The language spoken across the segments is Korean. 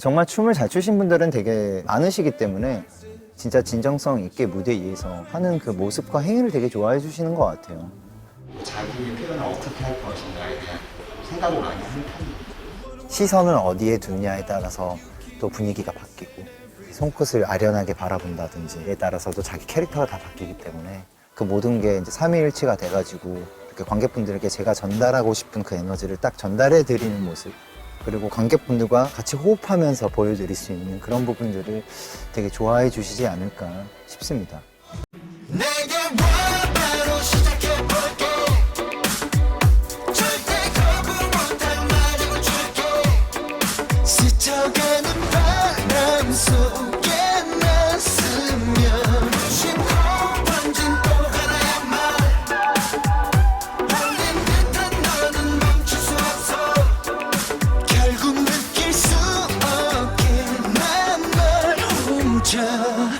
정말 춤을 잘 추신 분들은 되게 많으시기 때문에 진짜 진정성 있게 무대 위에서 하는 그 모습과 행위를 되게 좋아해 주시는 것 같아요. 자기의 표현을 어떻게 할 것인가에 대한 생각을 많이 하는 편이에요. 시선을 어디에 두느냐에 따라서 또 분위기가 바뀌고 손끝을 아련하게 바라본다든지에 따라서도 자기 캐릭터가 다 바뀌기 때문에 그 모든 게 이제 삼일치가 돼가지고 관객분들에게 제가 전달하고 싶은 그 에너지를 딱 전달해 드리는 모습 그리고 관객분들과 같이 호흡하면서 보여드릴 수 있는 그런 부분들을 되게 좋아해 주시지 않을까 싶습니다.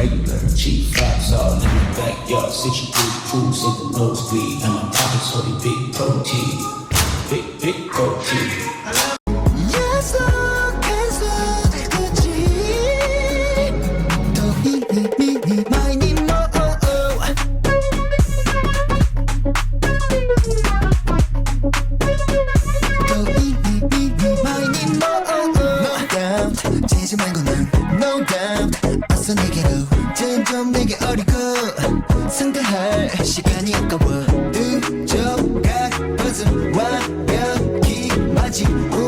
regular. Cheap vibes all in the backyard. Sit you big cruise in the nosebleed. And my pockets holding big protein. Big, big protein. No doubt. 상대할 시간이 없고 워 늦어가 벗은 완벽히 마지막